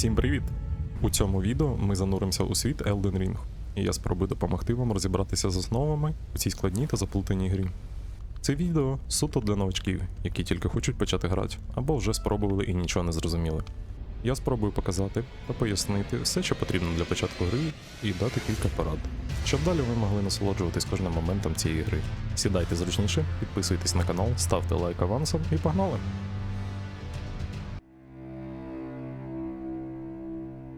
Всім привіт! У цьому відео ми зануримося у світ Elden Ring, і я спробую допомогти вам розібратися з основами у цій складній та заплутаній грі. Це відео суто для новачків, які тільки хочуть почати грати, або вже спробували і нічого не зрозуміли. Я спробую показати та пояснити все, що потрібно для початку гри, і дати кілька порад, щоб далі ви могли насолоджуватись кожним моментом цієї гри. Сідайте зручніше, підписуйтесь на канал, ставте лайк авансом і погнали!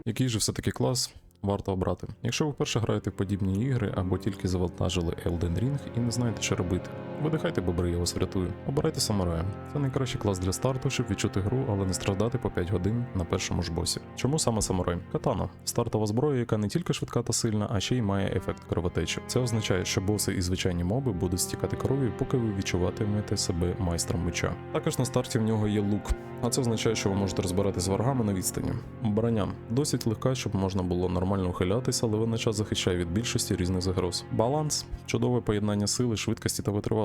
Який же все-таки клас варто обрати? Якщо ви вперше граєте в подібні ігри або тільки завантажили Elden Ring і не знаєте, що робити, видихайте бобри, я вас врятую. Обирайте самурая. Це найкращий клас для старту, щоб відчути гру, але не страждати по 5 годин на першому ж босі. Чому саме самурай? Катана стартова зброя, яка не тільки швидка та сильна, а ще й має ефект кровотечі. Це означає, що боси і звичайні моби будуть стікати кров'ю, поки ви відчуватимете себе майстром меча. Також на старті в нього є лук. А це означає, що ви можете розбирати з ворогами на відстані. Броня досить легка, щоб можна було нормально ухилятися, але вона час захищає від більшості різних загроз. Баланс чудове поєднання сили, швидкості та витривалості.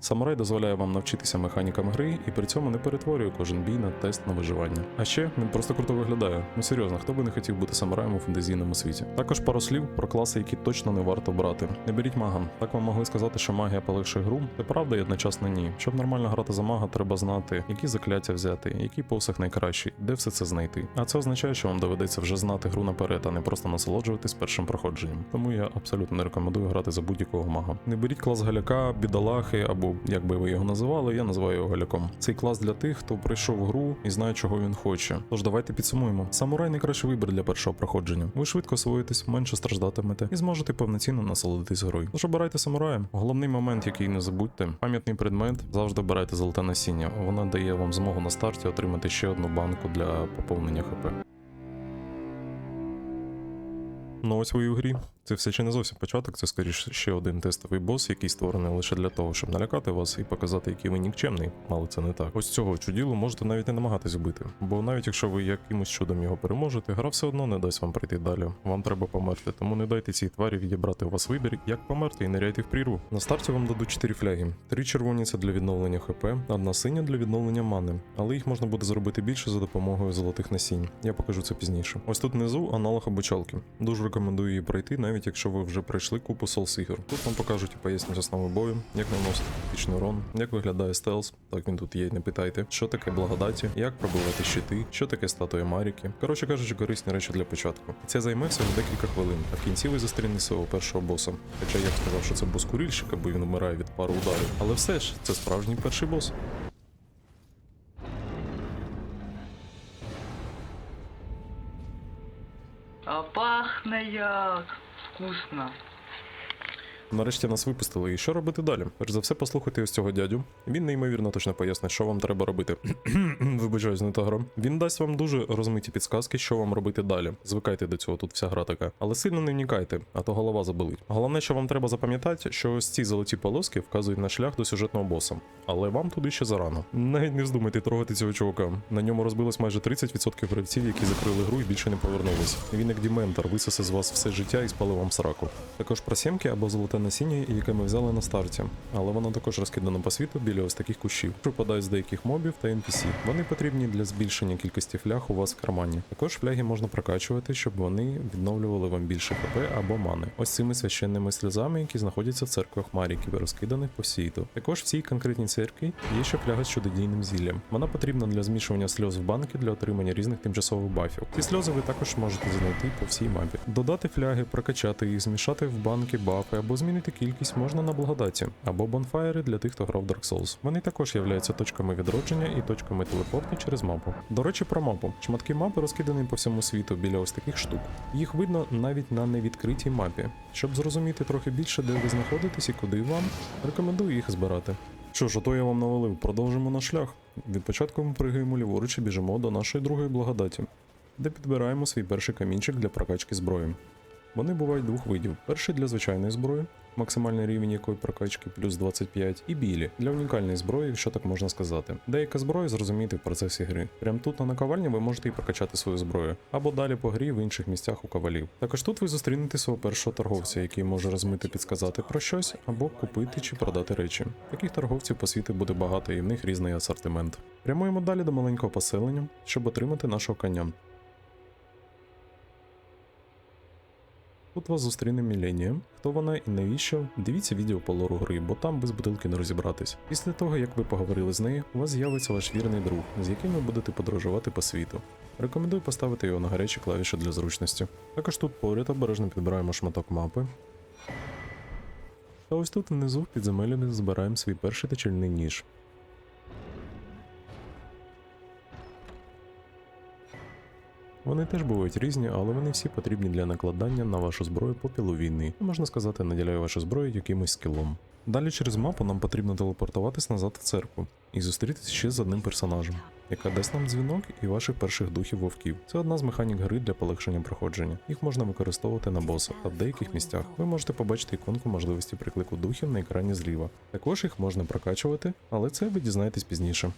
Самурай дозволяє вам навчитися механікам гри і при цьому не перетворює кожен бій на тест на виживання. А ще він просто круто виглядає. Ну серйозно, хто би не хотів бути самураєм у фентезійному світі. Також пару слів про класи, які точно не варто брати. Не беріть мага. Так вам могли сказати, що магія полегшує гру. Це правда і одночасно ні. Щоб нормально грати за мага, треба знати, які закляття взяти, який посох найкращий, де все це знайти. А це означає, що вам доведеться вже знати гру наперед, а не просто насолоджуватись першим проходженням. Тому я абсолютно не рекомендую грати за будь-якого мага. Не беріть клас галяка, бідолахи або як би ви його називали, я називаю його галяком. Цей клас для тих, хто прийшов гру і знає, чого він хоче. Тож давайте підсумуємо. Самурай найкращий вибір для першого проходження. Ви швидко освоїтесь, менше страждатимете і зможете повноцінно насолодитись грою. Тож обирайте самурая. Головний момент, який не забудьте, пам'ятний предмет завжди обирайте золоте насіння. Воно дає вам змогу на старті отримати ще одну банку для поповнення ХП. Ви і грі. Це все ще не зовсім початок, це скоріше ще один тестовий бос, який створений лише для того, щоб налякати вас і показати, який ви нікчемний, але це не так. Ось цього чуділу можете навіть не намагатись вбити. Бо навіть якщо ви якимось чудом його переможете, гра все одно не дасть вам прийти далі. Вам треба померти, тому не дайте цій тварі відібрати у вас вибір, як померти і ниряйте в прірву. На старті вам дадуть 4 фляги. Три червоні це для відновлення ХП, одна синя для відновлення мани, але їх можна буде зробити більше за допомогою золотих насінь. Я покажу це пізніше. Ось тут внизу аналог обучалки. Дуже рекомендую її пройти, навіть якщо ви вже пройшли купу Souls ігор. Тут вам покажуть і пояснять основи бою, як наносити критичний урон, як виглядає стелс, так він тут є, не питайте, що таке благодаті, як пробивати щити, що таке статуя Маріки. Коротше кажучи, корисні речі для початку. Це займе всього декілька хвилин, а в кінці ви зустрінете свого першого боса. Хоча я б сказав, що це бос курильщика, бо він вмирає від пару ударів. Але все ж, це справжній перший бос. Пахне як вкусно. Нарешті нас випустили, і що робити далі? Перш за все, послухайте ось цього дядю. Він неймовірно точно пояснить, що вам треба робити. Вибачаюсь, не та гра. Він дасть вам дуже розмиті підсказки, що вам робити далі. Звикайте до цього, тут вся гра така. Але сильно не вникайте, а то голова заболить. Головне, що вам треба запам'ятати, що ось ці золоті полоски вказують на шлях до сюжетного боса. Але вам туди ще зарано. Навіть не вздумайте трогати цього чувака. На ньому розбилось майже 30% гравців, які закрили гру і більше не повернулись. Він як діментор висосе з вас все життя і спалив вам сраку. Також про сімки або золоте насіння, яке ми взяли на старті, але воно також розкидано по світу біля ось таких кущів. Випадають з деяких мобів та NPC. Вони потрібні для збільшення кількості фляг у вас в кармані. Також фляги можна прокачувати, щоб вони відновлювали вам більше ХП або мани. Ось цими священними сльозами, які знаходяться в церквах Маріків, розкиданих по світу. Також в цій конкретній церкві є ще фляга з чудодійним зіллям. Вона потрібна для змішування сльоз в банки для отримання різних тимчасових бафів. Ці сльози ви також можете знайти по всій мапі. Додати фляги, прокачати їх, змішати в банки бафи або змінити кількість можна на благодаті, або бонфайри для тих, хто грав Dark Souls. Вони також являються точками відродження і точками телепорту через мапу. До речі, про мапу. Шматки мапи розкидані по всьому світу біля ось таких штук. Їх видно навіть на невідкритій мапі. Щоб зрозуміти трохи більше, де ви знаходитесь і куди вам, рекомендую їх збирати. Що ж, ото я вам навалив, продовжимо наш шлях. Від початку ми пригаємо ліворуч і біжимо до нашої другої благодаті, де підбираємо свій перший камінчик для прокачки зброї. Вони бувають двох видів: перший для звичайної зброї, максимальний рівень якої прокачки плюс 25, і білі для унікальної зброї, якщо так можна сказати. Деяка зброя зрозуміти в процесі гри. Прям тут на наковальні ви можете і прокачати свою зброю, або далі по грі в інших місцях у кавалів. Також тут ви зустрінете свого першого торговця, який може розмити підсказати про щось, або купити чи продати речі. Таких торговців по світу буде багато, і в них різний асортимент. Прямуємо далі до маленького поселення, щоб отримати нашого коня. Тут вас зустріне Міленія. Хто вона і навіщо? Дивіться відео по лору гри, бо там без бутилки не розібратись. Після того, як ви поговорили з нею, у вас з'явиться ваш вірний друг, з яким ви будете подорожувати по світу. Рекомендую поставити його на гарячі клавіші для зручності. Також тут поряд обережно підбираємо шматок мапи. Та ось тут внизу в підземелі збираємо свій перший точильний ніж. Вони теж бувають різні, але вони всі потрібні для накладання на вашу зброю попілу війни. Можна сказати, наділяє вашу зброю якимось скілом. Далі через мапу нам потрібно телепортуватись назад в церкву і зустрітися ще з одним персонажем, яка дасть нам дзвінок і ваших перших духів вовків. Це одна з механік гри для полегшення проходження. Їх можна використовувати на боса, а в деяких місцях ви можете побачити іконку можливості приклику духів на екрані зліва. Також їх можна прокачувати, але це ви дізнаєтесь пізніше.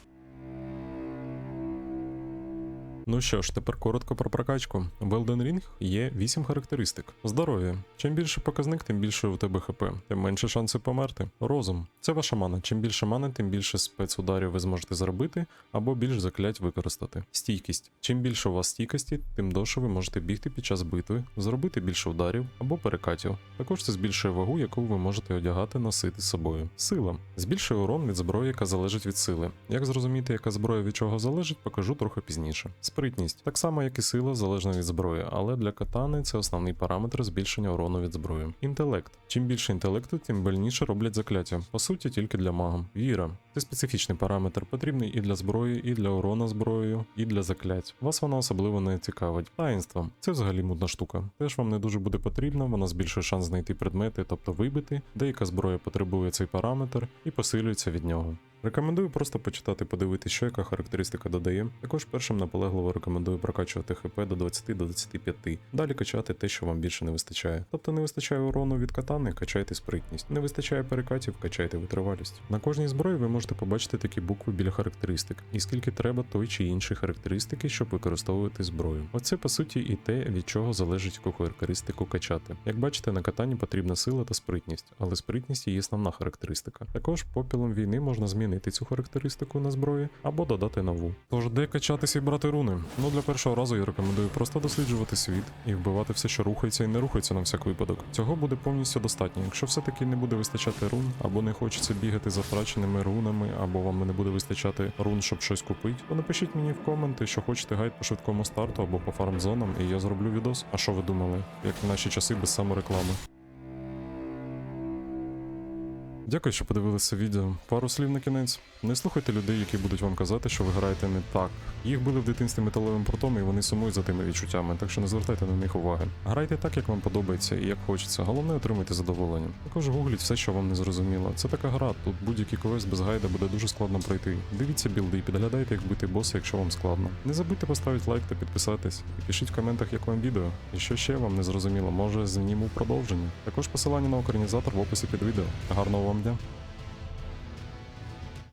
Ну що ж, тепер коротко про прокачку. В Elden Ring є 8 характеристик. Здоров'я. Чим більше показник, тим більше у тебе ХП, тим менше шанси померти. Розум. Це ваша мана. Чим більше мани, тим більше спецударів ви зможете зробити або більш заклять використати. Стійкість. Чим більше у вас стійкості, тим довше ви можете бігти під час битви, зробити більше ударів або перекатів. Також це збільшує вагу, яку ви можете одягати носити з собою. Сила. Збільшує урон від зброї, яка залежить від сили. Як зрозуміти, яка зброя від чого залежить, покажу трохи пізніше. Спритність так само, як і сила, залежна від зброї, але для катани це основний параметр збільшення урону від зброї. Інтелект. Чим більше інтелекту, тим больніше роблять закляття. По суті, тільки для мага. Віра. Це специфічний параметр, потрібний і для зброї, і для урона зброєю, і для заклять. Вас вона особливо не цікавить. Таїнство. Це взагалі мудна штука. Теж вам не дуже буде потрібна, вона збільшує шанс знайти предмети, тобто вибити. Деяка зброя потребує цей параметр і посилюється від нього. Рекомендую просто почитати, подивитися, що яка характеристика додає. Також першим наполегливо рекомендую прокачувати ХП до 20 до 25. Далі качати те, що вам більше не вистачає. Тобто не вистачає урону від катани, качайте спритність. Не вистачає перекатів, качайте витривалість. На кожній зброї ви можете побачити такі букви біля характеристик, і скільки треба той чи інші характеристики, щоб використовувати зброю. Оце по суті і те, від чого залежить яку характеристику качати. Як бачите, на катані потрібна сила та спритність, але спритність є основна характеристика. Також попілом війни можна змінити цю характеристику на зброї або додати нову. Тож де качатися і брати руни? Ну для першого разу я рекомендую просто досліджувати світ і вбивати все, що рухається і не рухається на всяк випадок. Цього буде повністю достатньо. Якщо все-таки не буде вистачати рун, або не хочеться бігати за втраченими рунами, або вам не буде вистачати рун, щоб щось купити, то напишіть мені в коменти, що хочете гайд по швидкому старту або по фармзонам, і я зроблю відос. А що ви думали? Як в наші часи без самореклами? Дякую, що подивилися відео. Пару слів на кінець. Не слухайте людей, які будуть вам казати, що ви граєте не так. Їх били в дитинстві металевим прутом, і вони сумують за тими відчуттями, так що не звертайте на них уваги. Грайте так, як вам подобається і як хочеться. Головне отримайте задоволення. Також гугліть все, що вам не зрозуміло. Це така гра, тут будь-який квест без гайда буде дуже складно пройти. Дивіться білди і підглядайте, як бити боса, якщо вам складно. Не забудьте поставити лайк та підписатись. І пишіть в коментах, як вам відео. І що ще вам не зрозуміло, може зніму продовження. Також посилання на українізатор в описі під відео. Гарного вам Tamam değil mi?